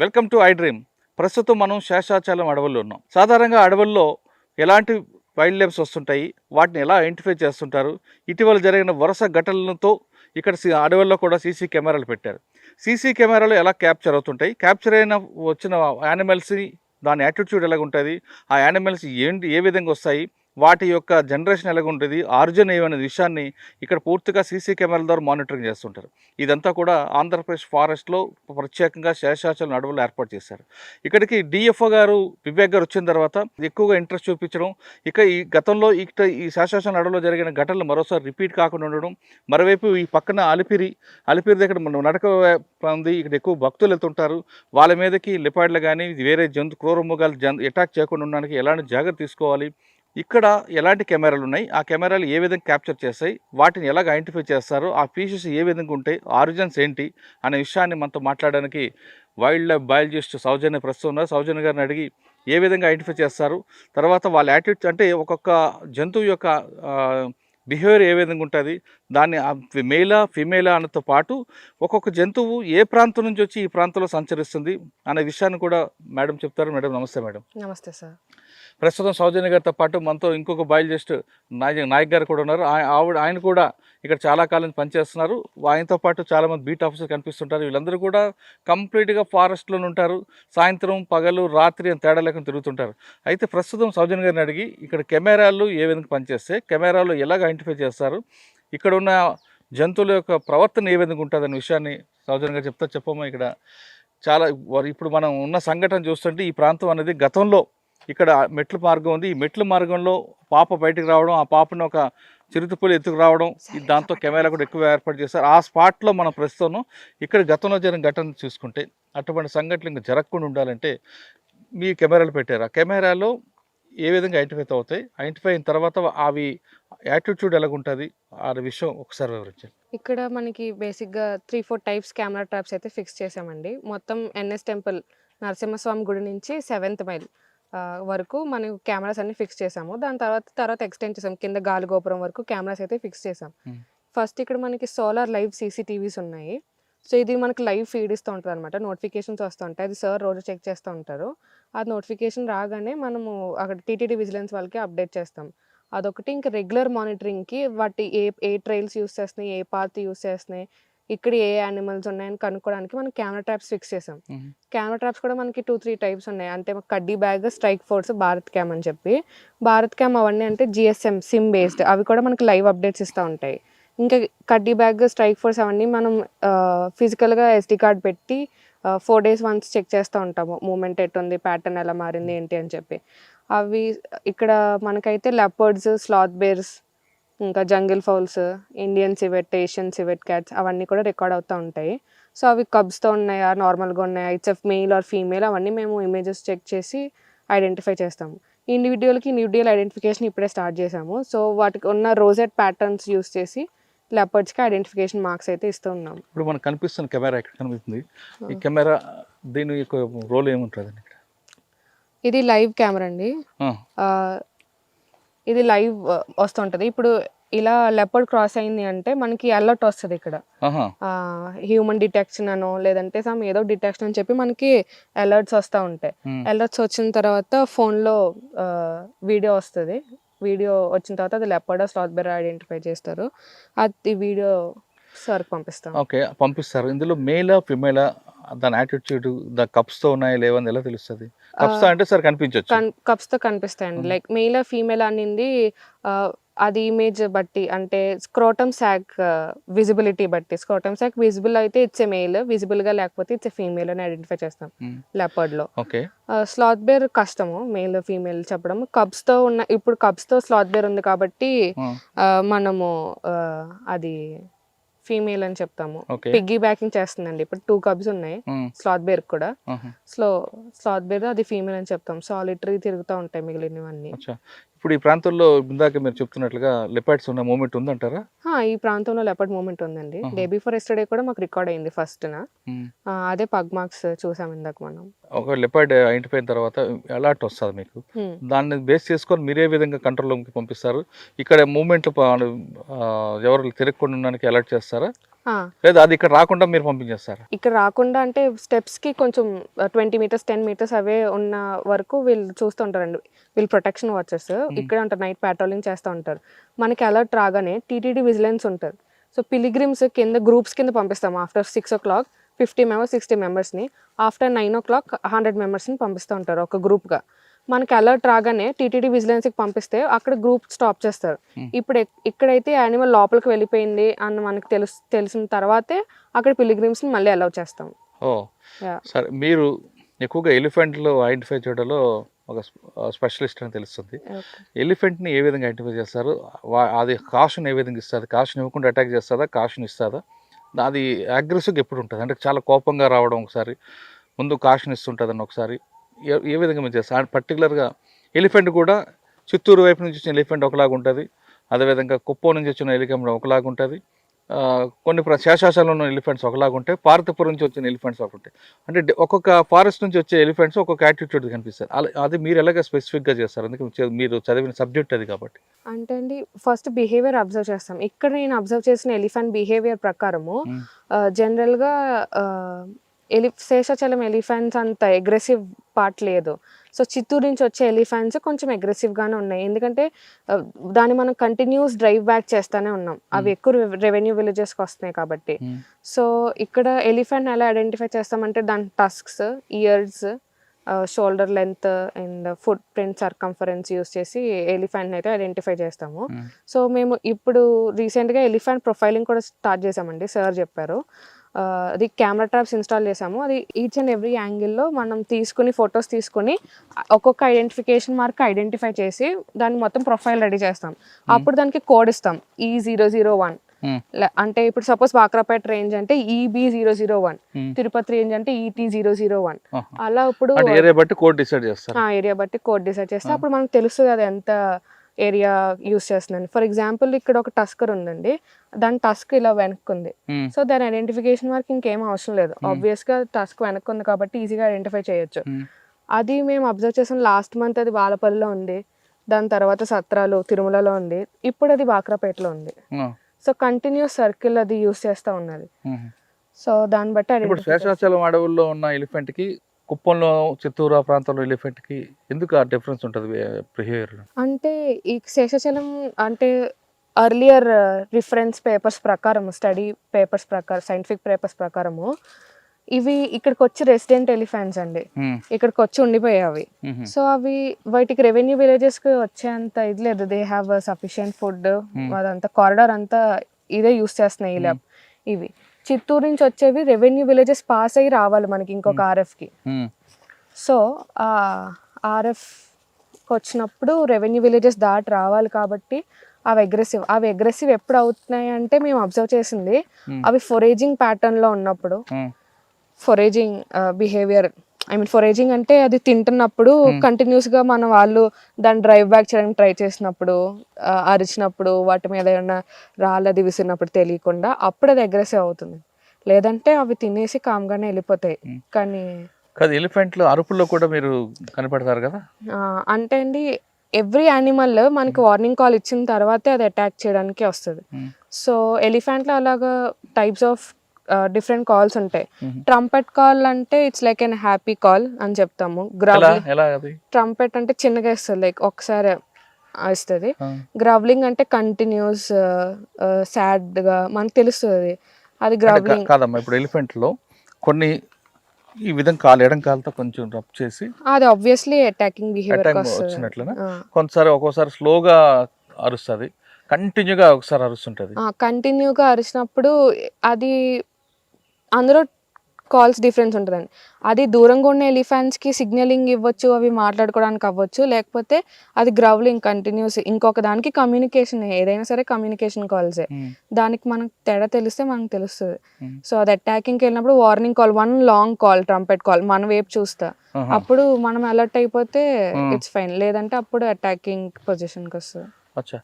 Welcome to I dream ప్రస్తుతం మనం శేషాచలం అడవుల్లో ఉన్నాం. సాధారణంగా అడవుల్లో ఎలాంటి వైల్డ్ లైఫ్స్ వస్తుంటాయి? వాటిని ఎలా ఐడెంటిఫై చేస్తుంటారు? ఇటీవల జరిగిన వరుస ఘటనలతో ఇక్కడ అడవుల్లో కూడా సీసీ కెమెరాలు పెట్టారు. సీసీ కెమెరాలు ఎలా క్యాప్చర్ అవుతుంటాయి? క్యాప్చర్ అయిన వచ్చిన యానిమల్స్ని దాని యాటిట్యూడ్ ఎలాగ ఉంటుంది ఆ యానిమల్స్ ఏంటి ఏ విధంగా వస్తాయి? వాటి యొక్క జనరేషన్ ఎలాగుంటుంది ఆరిజిన్ ఏమనే విషయాన్ని ఇక్కడ పూర్తిగా సీసీ కెమెరాల ద్వారా మానిటరింగ్ చేస్తుంటారు. ఇదంతా కూడా ఆంధ్రప్రదేశ్ ఫారెస్ట్లో ప్రత్యేకంగా శేషాచలం అడవులు ఏర్పాటు చేశారు. ఇక్కడికి డిఎఫ్ఓ గారు వివేక్ గారు వచ్చిన తర్వాత ఎక్కువగా ఇంట్రెస్ట్ చూపించడం ఇక ఈ గతంలో ఇక్కడ ఈ శేషాచలం అడవులో జరిగిన ఘటనలు మరోసారి రిపీట్ కాకుండా ఉండడం మరోవైపు ఈ పక్కన అలిపిరి అలిపిరి దగ్గర మనం నడక ఉంది ఇక్కడ ఎక్కువ భక్తులు వెళ్తుంటారు వాళ్ళ మీదకి లిపాడ్లు కానీ వేరే జంతు క్రూరమృగాలు జన్ అటాక్ చేయకుండా ఉండడానికి ఎలాంటి జాగ్రత్త తీసుకోవాలి ఇక్కడ ఎలాంటి కెమెరాలు ఉన్నాయి? ఆ కెమెరాలు ఏ విధంగా క్యాప్చర్ చేస్తాయి? వాటిని ఎలాగ ఐడెంటిఫై చేస్తారు? ఆ పీసెస్ ఏ విధంగా ఉంటాయి? ఆరిజిన్స్ ఏంటి? అనే విషయాన్ని మనతో మాట్లాడడానికి వైల్డ్ లైఫ్ బయాలజిస్ట్ సౌజన్య ప్రస్తుతం ఉన్నారు. సౌజన్య గారిని అడిగి ఏ విధంగా ఐడెంటిఫై చేస్తారు? తర్వాత వాళ్ళ యాటిట్యూడ్ అంటే ఒక్కొక్క జంతువు యొక్క బిహేవియర్ ఏ విధంగా ఉంటుంది? దాన్ని మేలా ఫిమేలా అనతో పాటు ఒక్కొక్క జంతువు ఏ ప్రాంతం నుంచి వచ్చి ఈ ప్రాంతంలో సంచరిస్తుంది? అనే విషయాన్ని కూడా మేడం చెప్తారు. మేడం నమస్తే మేడం. నమస్తే సార్. ప్రస్తుతం సౌజన్య గారితో పాటు మనతో ఇంకొక బయాలజిస్ట్ నాయక్ నాయక్ గారు కూడా ఉన్నారు. ఆయ- ఆవిడ ఆయన కూడా ఇక్కడ చాలా కాలం పనిచేస్తున్నారు. ఆయనతో పాటు చాలామంది బీట్ ఆఫీసర్ కనిపిస్తుంటారు. వీళ్ళందరూ కూడా కంప్లీట్గా ఫారెస్ట్లో ఉంటారు. సాయంత్రం పగలు రాత్రి అని తేడా లేకుండా తిరుగుతుంటారు. అయితే ప్రస్తుతం సౌజన్య గారిని అడిగి ఇక్కడ కెమెరాలు ఏ విధంగా పనిచేస్తాయి కెమెరాలు ఎలాగ ఐడెంటిఫై చేస్తారు ఇక్కడ ఉన్న జంతువుల యొక్క ప్రవర్తన ఏ విధంగా ఉంటుంది అనే విషయాన్ని సౌజన్య గారు చెప్తా చెప్పమ్మా ఇక్కడ? చాలా ఇప్పుడు మనం ఉన్న సంఘటన చూస్తుంటే ఈ ప్రాంతం అనేది గతంలో ఇక్కడ మెట్ల మార్గం ఉంది. ఈ మెట్ల మార్గంలో పాప బయటకు రావడం ఆ పాపను ఒక చిరుతపులి ఎత్తుకు రావడం దాంతో కెమెరా కూడా ఎక్కువ ఏర్పాటు చేస్తారు ఆ స్పాట్లో మనం ప్రస్తుతం ఇక్కడ గతంలో జరిగిన ఘటన చూసుకుంటే అటువంటి సంఘటనలు ఇంకా జరగకుండా ఉండాలంటే మీ కెమెరాలు పెట్టారు. ఆ కెమెరాలో ఏ విధంగా ఐడెంటిఫై అవుతాయి? ఐడెంటిఫై అయిన తర్వాత అవి యాటిట్యూడ్ ఎలాగుంటుంది ఆ విషయం ఒకసారి వివరించండి. ఇక్కడ మనకి బేసిక్గా three four types camera traps అయితే ఫిక్స్ చేసామండి మొత్తం ఎన్ఎస్ టెంపుల్ నరసింహస్వామి గుడి నుంచి సెవెంత్ మైల్. వరకు మనం కెమెరాస్ అన్ని ఫిక్స్ చేసాము. దాని తర్వాత తర్వాత ఎక్స్టెండ్ చేసాం కింద గాలి గోపురం వరకు కెమెరాస్ అయితే ఫిక్స్ చేసాం. ఫస్ట్ ఇక్కడ మనకి సోలార్ లైవ్ సీసీటీవీస్ ఉన్నాయి. సో ఇది మనకి లైవ్ ఫీడ్ ఇస్తూ ఉంటుంది అనమాట నోటిఫికేషన్స్ వస్తూ ఉంటాయి. అది సార్ రోజు చెక్ చేస్తూ ఉంటారు. ఆ నోటిఫికేషన్ రాగానే మనము అక్కడ టీటీడీ విజిలెన్స్ వాళ్ళకి అప్డేట్ చేస్తాం. అదొకటి. ఇంకా రెగ్యులర్ మానిటరింగ్కి వాటి ఏ ఏ ట్రైల్స్ యూస్ చేస్తున్నాయి ఏ పాత్ యూస్ చేస్తున్నాయి ఇక్కడ ఏ యానిమల్స్ ఉన్నాయని కనుక్కోవడానికి మనం కెమెరా ట్రాప్స్ ఫిక్స్ చేసాం. కెమెరా ట్రాప్స్ కూడా మనకి టూ త్రీ టైప్స్ ఉన్నాయి. అంటే Cuddeback strike force Bharat cam అని చెప్పి. భారత్ క్యామ్ అవన్నీ అంటే జిఎస్ఎం సిమ్ బేస్డ్ అవి కూడా మనకి లైవ్ అప్డేట్స్ ఇస్తూ ఉంటాయి. ఇంకా కడ్డీ బ్యాగ్ స్ట్రైక్ ఫోర్స్ అవన్నీ మనం ఫిజికల్గా ఎస్డి కార్డ్ పెట్టి ఫోర్ డేస్ వన్స్ చెక్ చేస్తూ ఉంటాము. మూమెంట్ ఎట్టుంది ప్యాటర్న్ ఎలా మారింది ఏంటి అని చెప్పి. అవి ఇక్కడ మనకైతే లెపర్డ్స్ స్లాత్ బేర్స్ ఇంకా jungle fowls Indian civet Asian civet cats అవన్నీ కూడా రికార్డ్ అవుతూ ఉంటాయి. సో అవి కబ్స్తో ఉన్నాయా నార్మల్గా ఉన్నాయా it's if male or female అవన్నీ మేము ఇమేజెస్ చెక్ చేసి ఐడెంటిఫై చేస్తాము. ఇండివిజువల్కి ఇండివిజువల్ ఐడెంటిఫికేషన్ ఇప్పుడే స్టార్ట్ చేసాము సో వాటికి ఉన్న రోజెట్ ప్యాటర్న్స్ యూస్ చేసి లెపర్డ్స్కి ఐడెంటిఫికేషన్ మార్క్స్ అయితే ఇస్తూ ఉన్నాం. ఇప్పుడు మనకు కనిపిస్తున్న కెమెరా ఎక్కడ కనిపిస్తుంది? ఈ కెమెరా దీని యొక్క రోల్ ఏముంటుంది ఇది లైవ్ కెమెరా అండి. ఇది లైవ్ వస్తుంటుంది. ఇప్పుడు ఇలా లెపర్డ్ క్రాస్ అయింది అంటే మనకి అలర్ట్ వస్తుంది ఇక్కడ. హ్యూమన్ డిటెక్షన్ అనో లేదంటే సమ్ ఏదో డిటెక్షన్ అని చెప్పి మనకి అలర్ట్స్ వస్తూ ఉంటాయి. ఉమ్, అలర్ట్స్ వచ్చిన తర్వాత ఫోన్లో వీడియో వస్తుంది. వీడియో వచ్చిన తర్వాత అది లెపర్డ్ స్లాత్ బెర్ ఐడెంటిఫై చేస్తారు. అది వీడియో సార్కి పంపిస్తాం. ఓకే పంపిస్తారు. ఇందులో మేలా ఫిమేలా దాని యాటిట్యూడ్ దా కప్స్తో ఉన్నాయా లేవని ఎలా తెలుస్తుంది? కప్స్తో అంటే సార్ కనిపించవచ్చు కన్ కప్స్తో కనిపిస్తాయండి. లైక్ మెయిల్ ఫీమేల్ అనింది అది ఇమేజ్ బట్టి అంటే స్క్రోటమ్ శాక్ విజిబిలిటీ బట్టి. స్క్రోటమ్ శాక్ విజిబుల్ అయితే ఇట్స్ ఏ మెయిల్ విజిబుల్గా లేకపోతే ఇట్స్ ఏ ఫీమేల్ అని ఐడెంటిఫై చేస్తాం లెపర్డ్లో ఓకే. స్లాత్ బేర్ కష్టము మెయిల్ ఫీమేల్ చెప్పడం కబ్స్తో ఉన్న ఇప్పుడు కబ్స్తో స్లాత్ బేర్ ఉంది కాబట్టి మనము అది ఫీమేల్ అని చెప్తాము. పిగ్గీ బ్యాకింగ్ చేస్తుందండి. ఇప్పుడు టూ కబ్స్ ఉన్నాయి. స్లాత్ బేర్ కూడా. స్లో స్లాత్ బేర్ అది ఫీమేల్ అని చెప్తాం. సాలిటరీ తిరుగుతూ ఉంటాయి మిగిలినవన్నీ. ఇప్పుడు ఈ ప్రాంతంలో ఇందాక మీరు చెప్తున్నట్లుగా లెపాడ్స్ ఉన్న మూమెంట్ ఉందంటారా? ఈ ప్రాంతంలో లెపర్డ్ మూమెంట్ ఉందండి. డే బిఫోర్ ఎస్టర్డే కూడా మాకు రికార్డ్ అయింది ఫస్ట్ నా. అదే పగ్ మార్క్స్ చూసాం ఇందాక మనం. ఒక లెపాడ్ అయిపోయిన తర్వాత అలర్ట్ వస్తుంది మీకు. దాన్ని బేస్ చేసుకొని మీరే విధంగా కంట్రోల్ రూమ్కి పంపిస్తారు. ఇక్కడ మూమెంట్ ఎవరు తిరగకుండా ఉండడానికి అలర్ట్ చేస్తారా? లేదా అది ఇక్కడ రాకుండా మీరు పంపించేస్తారా? ఇక్కడ రాకుండా అంటే స్టెప్స్కి కొంచెం ట్వంటీ మీటర్స్ టెన్ మీటర్స్ అవే ఉన్న వరకు వీళ్ళు చూస్తుంటారండి. వీళ్ళు ప్రొటెక్షన్ వాచెస్ ఇక్కడ ఉంటారు నైట్ పెట్రోలింగ్ చేస్తూ ఉంటారు. మనకి అలర్ట్ రాగానే టీటీడీ విజిలెన్స్ ఉంటుంది. సో పిలిగ్రిమ్స్ కింద గ్రూప్స్ కింద పంపిస్తాం. After six o'clock fifty members sixty మెంబర్స్ని after nine o'clock hundred మెంబర్స్ని పంపిస్తూ ఉంటారు ఒక గ్రూప్గా మనకి అలర్ట్ రాగానే టీటీడీ విజిలెన్స్కి పంపిస్తే అక్కడ గ్రూప్ స్టాప్ చేస్తారు. ఇప్పుడు ఎక్- ఇక్కడైతే యానిమల్ లోపలికి వెళ్ళిపోయింది అని మనకు తెలుసు తెలిసిన తర్వాతే అక్కడ పిలిగ్రిమ్స్ని మళ్ళీ అలౌ చేస్తాం. ఓ. సరే మీరు ఎక్కువగా ఎలిఫెంట్లు ఐడెంటిఫై చేయడంలో ఒక స్పెషలిస్ట్ అని తెలుస్తుంది. ఎలిఫెంట్ని ఏ విధంగా ఐడెంటిఫై చేస్తారు? అది కాషన్ ఏ విధంగా ఇస్తుంది కాషన్ ఇవ్వకుండా అటాక్ చేస్తుందా కాషన్ ఇస్తుందా అది అగ్రెసివ్గా ఎప్పుడు ఉంటుంది? అంటే చాలా కోపంగా రావడం ఒకసారి ముందు కాషన్ ఇస్తుంటుందని ఒకసారి. ఏ- విధంగా మీరు చేస్తారు పర్టికులర్గా ఎలిఫెంట్ కూడా చిత్తూరు వైపు నుంచి వచ్చిన ఎలిఫెంట్ ఒకలాగా ఉంటుంది. అదేవిధంగా కుప్పం నుంచి వచ్చిన ఎలిఫెంట్ ఒకలాగా ఉంటుంది. కొన్ని శేషాచలంలో ఉన్న ఎలిఫెంట్స్ ఒకలాగా ఉంటాయి. పార్తపురం నుంచి వచ్చిన ఎలిఫెంట్స్ ఒకటి ఉంటాయి. అంటే ఒక్కొక్క ఫారెస్ట్ నుంచి వచ్చే ఎలిఫెంట్స్ ఒక్కొక్క యాటిట్యూడ్ కనిపిస్తుంది అలా అది మీరు ఎలాగ స్పెసిఫిక్గా చేస్తారు? అందుకే మీరు చదివిన సబ్జెక్ట్ అది కాబట్టి. అంటే అండి ఫస్ట్ బిహేవియర్ అబ్జర్వ్ చేస్తాం. ఇక్కడ నేను అబ్జర్వ్ చేసిన ఎలిఫెంట్ బిహేవియర్ ప్రకారము. జనరల్గా ఎలి శేషాచలం ఎలిఫెంట్స్ అంత అగ్రెసివ్ పార్ట్ లేదు. సో చిత్తూరు నుంచి వచ్చే ఎలిఫెంట్స్ కొంచెం అగ్రెసివ్గానే ఉన్నాయి. ఎందుకంటే దాన్ని మనం కంటిన్యూస్ డ్రైవ్ బ్యాక్ చేస్తూనే ఉన్నాం. అవి ఎక్కువ రెవెన్యూ విలేజెస్కి వస్తున్నాయి కాబట్టి. సో ఇక్కడ ఎలిఫెంట్ ఎలా ఐడెంటిఫై చేస్తామంటే దాని tusks ears shoulder length and foot print circumference use చేసి ఎలిఫెంట్ అయితే ఐడెంటిఫై చేస్తాము. సో మేము ఇప్పుడు రీసెంట్గా ఎలిఫెంట్ ప్రొఫైలింగ్ కూడా స్టార్ట్ చేసామండి సార్ చెప్పారు. అది కెమెరా ట్రాప్స్ ఇన్స్టాల్ చేసాము అది ఈచ్ అండ్ ఎవ్రీ యాంగిల్లో మనం తీసుకుని ఫొటోస్ తీసుకుని ఒక్కొక్క ఐడెంటిఫికేషన్ మార్క్ ఐడెంటిఫై చేసి దాన్ని మొత్తం ప్రొఫైల్ రెడీ చేస్తాం. అప్పుడు దానికి కోడ్ ఇస్తాం. ఈ జీరో జీరో వన్. అంటే ఇప్పుడు సపోజ్ బాక్రాపేట రేంజ్ అంటే EB zero zero one. Tirupati range అంటే ఈటీ జీరో జీరో వన్. అలా ఇప్పుడు ఏరియా బట్టి కోడ్ డిసైడ్ చేస్తారు. ఏరియా బట్టి కోడ్ డిసైడ్ చేస్తే అప్పుడు మనకు తెలుస్తుంది అది ఎంత ఏరియా యూస్ చేస్తుందని ఫర్ ఎగ్జాంపుల్ ఇక్కడ ఒక టస్కర్ ఉందండి. దాని టస్క్ ఇలా వెనక్కి ఉంది మ్మ్. సో దాని ఐడెంటిఫికేషన్ వరకు ఇంకేం అవసరం లేదు. ఆబ్వియస్గా టస్క్ వెనక్కి ఉంది కాబట్టి ఈజీగా ఐడెంటిఫై చేయొచ్చు. మ్మ్. అది మేము అబ్జర్వ్ చేసాం. లాస్ట్ మంత్ అది బాలపల్లిలో ఉంది. దాని తర్వాత సత్రాలు తిరుమలలో ఉంది. ఇప్పుడు అది బాక్రాపేటలో ఉంది. సో కంటిన్యూస్ సర్కిల్ అది యూస్ చేస్తూ ఉన్నది. సో దాన్ని బట్టి ఇప్పుడు అడవుల్లో ఉన్న ఎలిఫెంట్కి కుప్పంలో చిత్తూరు ఆ ప్రాంతంలో ఎలిఫెంట్కి ఎందుకు ఆ డిఫరెన్స్ ఉంటుంది బిహేవియర్ అంటే ఈ శేషాచలం అంటే అర్లియర్ రిఫరెన్స్ పేపర్స్ ప్రకారం స్టడీ పేపర్స్ ప్రకారం సైంటిఫిక్ పేపర్స్ ప్రకారము ఇవి ఇక్కడికి వచ్చి రెసిడెంట్ ఎలిఫెంట్స్ అండి. ఇక్కడికి వచ్చి ఉండిపోయావి. సో అవి వాటికి రెవెన్యూ విలేజెస్కి వచ్చేంత ఇది లేదు. దే హ్యావ్ సఫిషియంట్ ఫుడ్ అదంతా కారిడార్ అంతా ఇదే యూస్ చేస్తున్నాయి ఇలా ఇవి. చిత్తూరు నుంచి వచ్చేవి రెవెన్యూ విలేజెస్ పాస్ అయ్యి రావాలి మనకి ఇంకొక ఆర్ఎఫ్కి. సో ఆ ఆర్ఎఫ్కి వచ్చినప్పుడు రెవెన్యూ విలేజెస్ దాటి రావాలి కాబట్టి అవి అగ్రెసివ్ అవి అగ్రెసివ్ ఎప్పుడు అవుతున్నాయి అంటే మేము అబ్జర్వ్ చేసింది అవి ఫొరేజింగ్ ప్యాటర్న్లో ఉన్నప్పుడు. Foraging behaviour I mean foraging అంటే అది తింటున్నప్పుడు కంటిన్యూస్గా మన వాళ్ళు దాన్ని డ్రైవ్ బ్యాక్ చేయడానికి ట్రై చేసినప్పుడు అరిచినప్పుడు వాటి మీద ఏమైనా రాళ్ళది విసిరినప్పుడు తెలియకుండా అప్పుడు అది అగ్రెసివ్ అవుతుంది. లేదంటే అవి తినేసి కామ్గానే వెళ్ళిపోతాయి. కానీ కాదు ఎలిఫెంట్లు అరుపుల్లో కూడా మీరు కనపడతారు కదా? అంటే అండి ఎవ్రీ యానిమల్ మనకి వార్నింగ్ కాల్ ఇచ్చిన తర్వాతే అది అటాక్ చేయడానికి వస్తుంది. సో ఎలిఫెంట్లో అలాగా టైప్స్ ఆఫ్ డిఫరెంట్ కాల్స్ ఉంటాయి. ట్రంపెట్ కాల్ అంటే it's like an happy call అని చెప్తాము. అది? ట్రంపెట్ అంటే చిన్నగా ఇస్తుంది లైక్ ఒకసారి ఇస్తుంది. ఆ. గ్రౌలింగ్ అంటే కంటిన్యూస్ సాడ్గా మనకు తెలుస్తుంది. అది గ్రౌలింగ్ కాదమ్మా ఇప్పుడు ఎలిఫెంట్లో కొన్ని ఈ విధంగా కాలు ఎడం కాలుతో కొంచెం రబ్ చేసి అది ఆబ్వియస్లీ అటాకింగ్ బిహేవియర్ అటాక్ వచ్చినట్లుగా కొంతసారి ఒక్కోసారి స్లోగా అరుస్తుంది కంటిన్యూగా ఒకసారి అరుస్తుంటది. కంటిన్యూగా అరిచినప్పుడు అది అందులో కాల్స్ డిఫరెన్స్ ఉంటుందండి అది దూరంగా ఉన్న ఎలిఫెంట్స్కి సిగ్నలింగ్ ఇవ్వచ్చు అవి మాట్లాడుకోవడానికి అవ్వచ్చు లేకపోతే అది గ్రౌలింగ్ కంటిన్యూస్ ఇంకొక దానికి కమ్యూనికేషన్ ఏదైనా సరే కమ్యూనికేషన్ కాల్సే మ్మ్. దానికి మనకు తేడా తెలిస్తే మనకు తెలుస్తుంది మ్మ్. సో అది అటాకింగ్కి వెళ్ళినప్పుడు warning call one long call trumpet call మన వైపు చూస్తా ఆహా. అప్పుడు మనం అలర్ట్ అయిపోతే Hmm. ఇట్స్ ఫైన్ లేదంటే అప్పుడు అటాకింగ్ పొజిషన్కి వస్తుంది అచ్చా